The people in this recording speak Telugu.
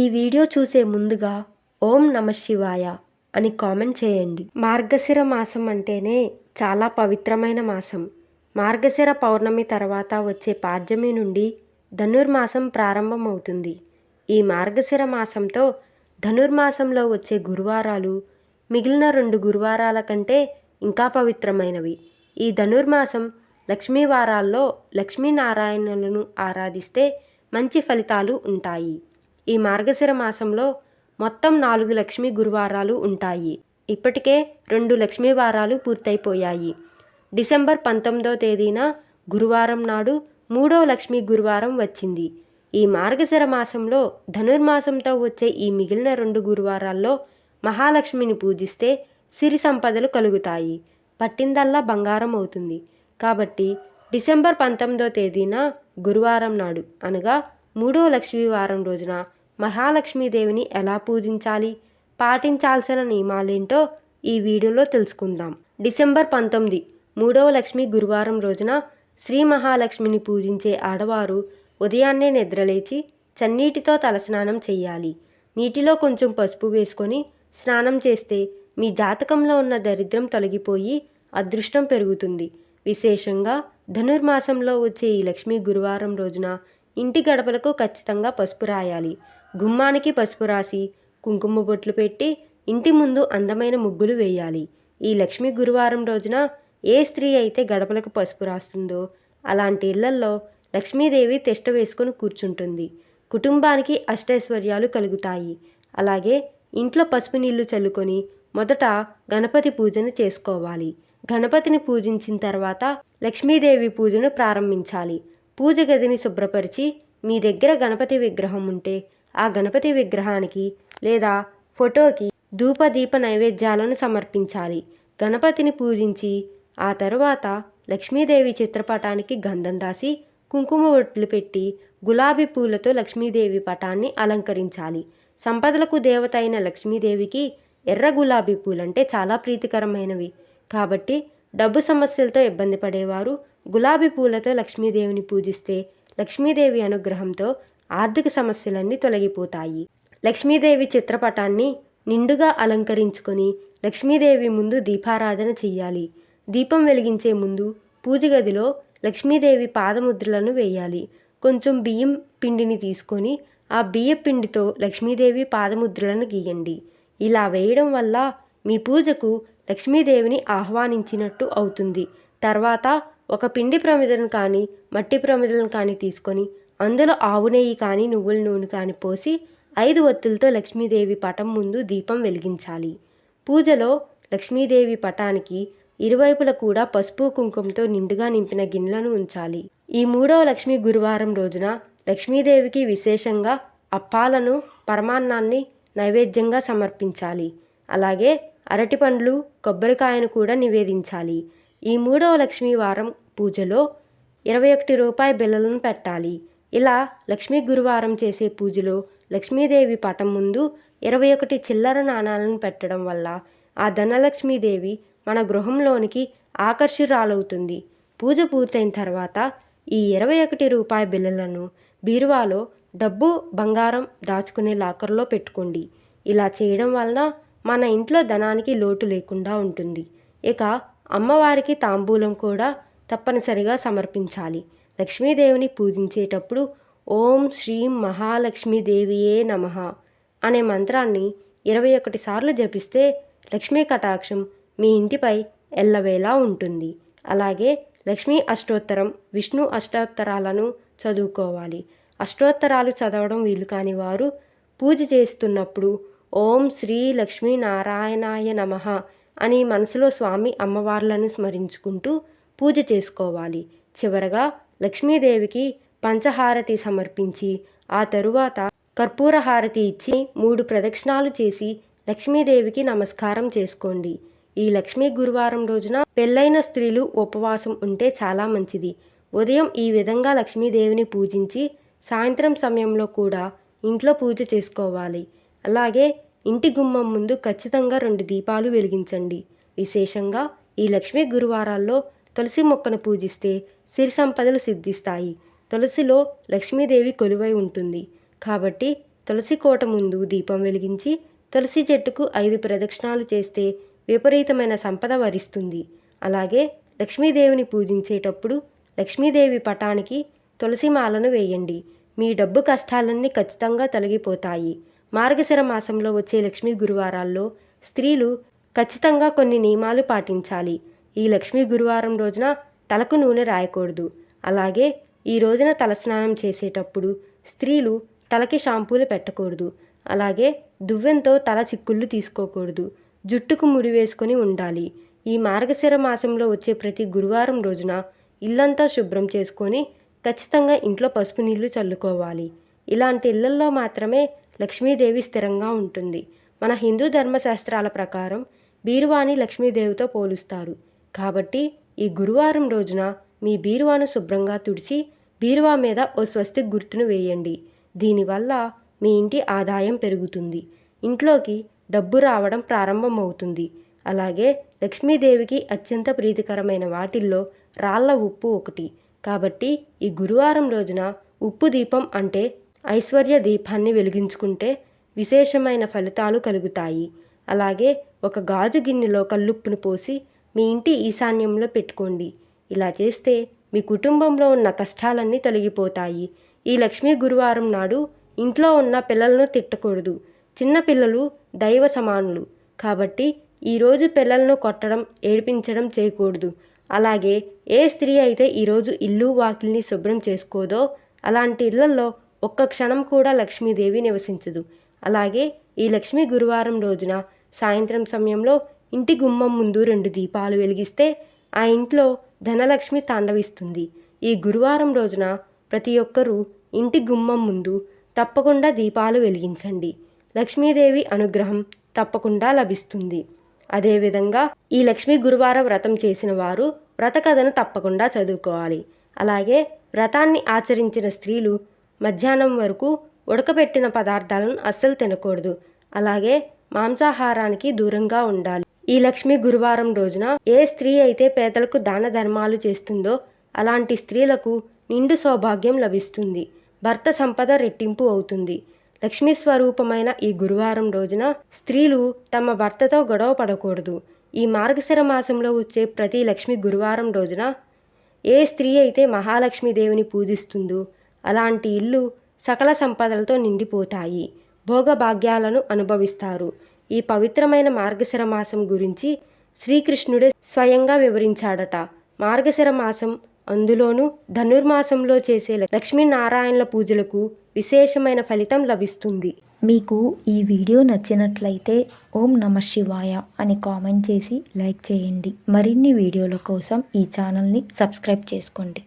ఈ వీడియో చూసే ముందుగా ఓం నమ శివాయ అని కామెంట్ చేయండి. మార్గశిర మాసం అంటేనే చాలా పవిత్రమైన మాసం. మార్గశిర పౌర్ణమి తర్వాత వచ్చే పార్జమి నుండి ధనుర్మాసం ప్రారంభమవుతుంది. ఈ మార్గశిర మాసంతో ధనుర్మాసంలో వచ్చే గురువారాలు మిగిలిన రెండు గురువారాల కంటే ఇంకా పవిత్రమైనవి. ఈ ధనుర్మాసం లక్ష్మీ వారాల్లో లక్ష్మీనారాయణులను ఆరాధిస్తే మంచి ఫలితాలు ఉంటాయి. ఈ మార్గశిర మాసంలో మొత్తం నాలుగు లక్ష్మీ గురువారాలు ఉంటాయి. ఇప్పటికే రెండు లక్ష్మీ వారాలు పూర్తయిపోయాయి. డిసెంబర్ పంతొమ్మిదో తేదీన గురువారం నాడు మూడో లక్ష్మీ గురువారం వచ్చింది. ఈ మార్గశిర మాసంలో ధనుర్మాసంతో వచ్చే ఈ మిగిలిన రెండు గురువారాల్లో మహాలక్ష్మిని పూజిస్తే సిరి సంపదలు కలుగుతాయి. పట్టిందల్లా బంగారం అవుతుంది. కాబట్టి డిసెంబర్ పంతొమ్మిదో తేదీన గురువారం నాడు అనగా మూడో లక్ష్మీ వారం రోజున మహాలక్ష్మీదేవిని ఎలా పూజించాలి? పాటించాల్సిన నియమాలేంటో ఈ వీడియోలో తెలుసుకుందాం. డిసెంబర్ పంతొమ్మిది మూడవ లక్ష్మి గురువారం రోజున శ్రీ మహాలక్ష్మిని పూజించే ఆడవారు ఉదయాన్నే నిద్రలేచి చన్నీటితో తలస్నానం చేయాలి నీటిలో కొంచెం పసుపు వేసుకొని స్నానం చేస్తే మీ జాతకంలో ఉన్న దరిద్రం తొలగిపోయి అదృష్టం పెరుగుతుంది. విశేషంగా ధనుర్మాసంలో వచ్చే ఈ లక్ష్మీ గురువారం రోజున ఇంటి గడపలకు ఖచ్చితంగా పసుపు రాయాలి. గుమ్మానికి పసుపు రాసి కుంకుమ బొట్లు పెట్టి ఇంటి ముందు అందమైన ముగ్గులు వేయాలి. ఈ లక్ష్మీ గురువారం రోజున ఏ స్త్రీ అయితే గడపలకు పసుపు రాస్తుందో అలాంటి ఇళ్ళల్లో లక్ష్మీదేవి తెష్ట వేసుకొని కూర్చుంటుంది. కుటుంబానికి అష్టైశ్వర్యాలు కలుగుతాయి. అలాగే ఇంట్లో పసుపు నీళ్ళు చల్లుకొని మొదట గణపతి పూజను చేసుకోవాలి. గణపతిని పూజించిన తర్వాత లక్ష్మీదేవి పూజను ప్రారంభించాలి. పూజ గదిని శుభ్రపరిచి మీ దగ్గర గణపతి విగ్రహం ఉంటే ఆ గణపతి విగ్రహానికి లేదా ఫోటోకి ధూపదీప నైవేద్యాలను సమర్పించాలి. గణపతిని పూజించి ఆ తరువాత లక్ష్మీదేవి చిత్రపటానికి గంధం రాసి కుంకుమ ఒట్లు పెట్టి గులాబీ పూలతో లక్ష్మీదేవి పటాన్ని అలంకరించాలి. సంపదలకు దేవత అయిన లక్ష్మీదేవికి ఎర్ర గులాబీ పూలంటే చాలా ప్రీతికరమైనవి. కాబట్టి డబ్బు సమస్యలతో ఇబ్బంది పడేవారు గులాబీ పూలతో లక్ష్మీదేవిని పూజిస్తే లక్ష్మీదేవి అనుగ్రహంతో ఆర్థిక సమస్యలన్నీ తొలగిపోతాయి. లక్ష్మీదేవి చిత్రపటాన్ని నిండుగా అలంకరించుకొని లక్ష్మీదేవి ముందు దీపారాధన చెయ్యాలి. దీపం వెలిగించే ముందు పూజ గదిలో లక్ష్మీదేవి పాదముద్రలను వేయాలి. కొంచెం బియ్యం పిండిని తీసుకొని ఆ బియ్య పిండితో లక్ష్మీదేవి పాదముద్రలను గీయండి. ఇలా వేయడం వల్ల మీ పూజకు లక్ష్మీదేవిని ఆహ్వానించినట్టు అవుతుంది. తర్వాత ఒక పిండి ప్రమిదను కానీ మట్టి ప్రమిదలను కానీ తీసుకొని అందులో ఆవు నెయ్యి కానీ నువ్వుల నూనె కానీ పోసి ఐదు ఒత్తులతో లక్ష్మీదేవి పటం ముందు దీపం వెలిగించాలి. పూజలో లక్ష్మీదేవి పటానికి ఇరువైపుల కూడా పసుపు కుంకుమతో నిండుగా నింపిన గిన్నెలను ఉంచాలి. ఈ మూడవ లక్ష్మీ గురువారం రోజున లక్ష్మీదేవికి విశేషంగా అప్పాలను పరమాన్నాన్ని నైవేద్యంగా సమర్పించాలి. అలాగే అరటిపండ్లు కొబ్బరికాయను కూడా నివేదించాలి. ఈ మూడవ లక్ష్మీ వారం పూజలో ఇరవై ఒకటి రూపాయి బిళ్ళలను పెట్టాలి. ఇలా లక్ష్మీ గురువారం చేసే పూజలో లక్ష్మీదేవి పటం ముందు ఇరవై ఒకటి చిల్లర నాణాలను పెట్టడం వల్ల ఆ ధనలక్ష్మీదేవి మన గృహంలోనికి ఆకర్షిరాలవుతుంది. పూజ పూర్తయిన తర్వాత ఈ ఇరవై ఒకటి రూపాయి బిళ్ళలను బీరువాలో డబ్బు బంగారం దాచుకునే లాకర్లో పెట్టుకోండి. ఇలా చేయడం వలన మన ఇంట్లో ధనానికి లోటు లేకుండా ఉంటుంది. ఇక అమ్మవారికి తాంబూలం కూడా తప్పనిసరిగా సమర్పించాలి. లక్ష్మీదేవిని పూజించేటప్పుడు ఓం శ్రీం మహాలక్ష్మీదేవియే నమ అనే మంత్రాన్ని ఇరవై ఒకటి సార్లు జపిస్తే లక్ష్మీ కటాక్షం మీ ఇంటిపై ఎల్లవేళలా ఉంటుంది. అలాగే లక్ష్మీ అష్టోత్తరం విష్ణు అష్టోత్తరాలను చదువుకోవాలి. అష్టోత్తరాలు చదవడం వీలు కాని వారు పూజ చేస్తున్నప్పుడు ఓం శ్రీ లక్ష్మీ నారాయణాయ నమ అని మనసులో స్వామి అమ్మవార్లను స్మరించుకుంటూ పూజ చేసుకోవాలి. చివరగా లక్ష్మీదేవికి పంచహారతి సమర్పించి ఆ తరువాత కర్పూర హారతి ఇచ్చి మూడు ప్రదక్షిణాలు చేసి లక్ష్మీదేవికి నమస్కారం చేసుకోండి. ఈ లక్ష్మీ గురువారం రోజున పెళ్ళైన స్త్రీలు ఉపవాసం ఉంటే చాలా మంచిది. ఉదయం ఈ విధంగా లక్ష్మీదేవిని పూజించి సాయంత్రం సమయంలో కూడా ఇంట్లో పూజ చేసుకోవాలి. అలాగే ఇంటి గుమ్మం ముందు ఖచ్చితంగా రెండు దీపాలు వెలిగించండి. విశేషంగా ఈ లక్ష్మీ గురువారాల్లో తులసి మొక్కను పూజిస్తే సిరి సంపదలు సిద్ధిస్తాయి. తులసిలో లక్ష్మీదేవి కొలువై ఉంటుంది. కాబట్టి తులసి కోట ముందు దీపం వెలిగించి తులసి చెట్టుకు ఐదు ప్రదక్షిణాలు చేస్తే విపరీతమైన సంపద వరిస్తుంది. అలాగే లక్ష్మీదేవిని పూజించేటప్పుడు లక్ష్మీదేవి పటానికి తులసి మాలను వేయండి. మీ డబ్బు కష్టాలన్నీ ఖచ్చితంగా తొలగిపోతాయి. మార్గశిర మాసంలో వచ్చే లక్ష్మీ గురువారాల్లో స్త్రీలు ఖచ్చితంగా కొన్ని నియమాలు పాటించాలి. ఈ లక్ష్మీ గురువారం రోజున తలకు నూనె రాయకూడదు. అలాగే ఈ రోజున తలస్నానం చేసేటప్పుడు స్త్రీలు తలకి షాంపూలు పెట్టకూడదు. అలాగే దువ్వెంతో తల చిక్కుళ్ళు తీసుకోకూడదు. జుట్టుకు ముడి వేసుకొని ఉండాలి. ఈ మార్గశిర మాసంలో వచ్చే ప్రతి గురువారం రోజున ఇల్లంతా శుభ్రం చేసుకొని ఖచ్చితంగా ఇంట్లో పసుపు నీళ్ళు చల్లుకోవాలి. ఇలాంటి ఇళ్ళల్లో మాత్రమే లక్ష్మీదేవి స్థిరంగా ఉంటుంది. మన హిందూ ధర్మశాస్త్రాల ప్రకారం బీరువాని లక్ష్మీదేవితో పోలుస్తారు. కాబట్టి ఈ గురువారం రోజున మీ బీరువాను శుభ్రంగా తుడిచి బీరువా మీద ఓ స్వస్తిక్ గుర్తును వేయండి. దీనివల్ల మీ ఇంటి ఆదాయం పెరుగుతుంది. ఇంట్లోకి డబ్బు రావడం ప్రారంభమవుతుంది. అలాగే లక్ష్మీదేవికి అత్యంత ప్రీతికరమైన వాటిల్లో రాళ్ళ ఉప్పు ఒకటి. కాబట్టి ఈ గురువారం రోజున ఉప్పు దీపం అంటే ఐశ్వర్య దీపాన్ని వెలిగించుకుంటే విశేషమైన ఫలితాలు కలుగుతాయి. అలాగే ఒక గాజు గిన్నెలో కల్లుప్పును పోసి మీ ఇంటి ఈశాన్యంలో పెట్టుకోండి. ఇలా చేస్తే మీ కుటుంబంలో ఉన్న కష్టాలన్నీ తొలగిపోతాయి. ఈ లక్ష్మీ గురువారం నాడు ఇంట్లో ఉన్న పిల్లలను తిట్టకూడదు. చిన్న పిల్లలు దైవ సమానులు. కాబట్టి ఈరోజు పిల్లలను కొట్టడం ఏడిపించడం చేయకూడదు. అలాగే ఏ స్త్రీ అయితే ఈరోజు ఇల్లు వాకిల్ని శుభ్రం చేసుకోదో అలాంటి ఇళ్ళలో ఒక్క క్షణం కూడా లక్ష్మీదేవి నివసించదు. అలాగే ఈ లక్ష్మీ గురువారం రోజున సాయంత్రం సమయంలో ఇంటి గుమ్మం ముందు రెండు దీపాలు వెలిగిస్తే ఆ ఇంట్లో ధనలక్ష్మి తాండవిస్తుంది. ఈ గురువారం రోజున ప్రతి ఒక్కరూ ఇంటి గుమ్మం ముందు తప్పకుండా దీపాలు వెలిగించండి. లక్ష్మీదేవి అనుగ్రహం తప్పకుండా లభిస్తుంది. అదేవిధంగా ఈ లక్ష్మీ గురువార వ్రతం చేసిన వారు వ్రత కథను తప్పకుండా చదువుకోవాలి. అలాగే వ్రతాన్ని ఆచరించిన స్త్రీలు మధ్యాహ్నం వరకు ఉడకబెట్టిన పదార్థాలను అస్సలు తినకూడదు. అలాగే మాంసాహారానికి దూరంగా ఉండాలి. ఈ లక్ష్మి గురువారం రోజున ఏ స్త్రీ అయితే పేదలకు దాన ధర్మాలు చేస్తుందో అలాంటి స్త్రీలకు నిండు సౌభాగ్యం లభిస్తుంది. భర్త సంపద రెట్టింపు అవుతుంది. లక్ష్మీ స్వరూపమైన ఈ గురువారం రోజున స్త్రీలు తమ భర్తతో గొడవ పడకూడదు. ఈ మార్గశిర మాసంలో వచ్చే ప్రతి లక్ష్మి గురువారం రోజున ఏ స్త్రీ అయితే మహాలక్ష్మీదేవిని పూజిస్తుందో అలాంటి ఇల్లు సకల సంపదలతో నిండిపోతాయి. భోగభాగ్యాలను అనుభవిస్తారు. ఈ పవిత్రమైన మార్గశిర మాసం గురించి శ్రీకృష్ణుడే స్వయంగా వివరించాడట. మార్గశిర మాసం అందులోనూ ధనుర్మాసంలో చేసే లక్ష్మీనారాయణల పూజలకు విశేషమైన ఫలితం లభిస్తుంది. మీకు ఈ వీడియో నచ్చినట్లయితే ఓం నమ శివాయ అని కామెంట్ చేసి లైక్ చేయండి. మరిన్ని వీడియోల కోసం ఈ ఛానల్ని సబ్స్క్రైబ్ చేసుకోండి.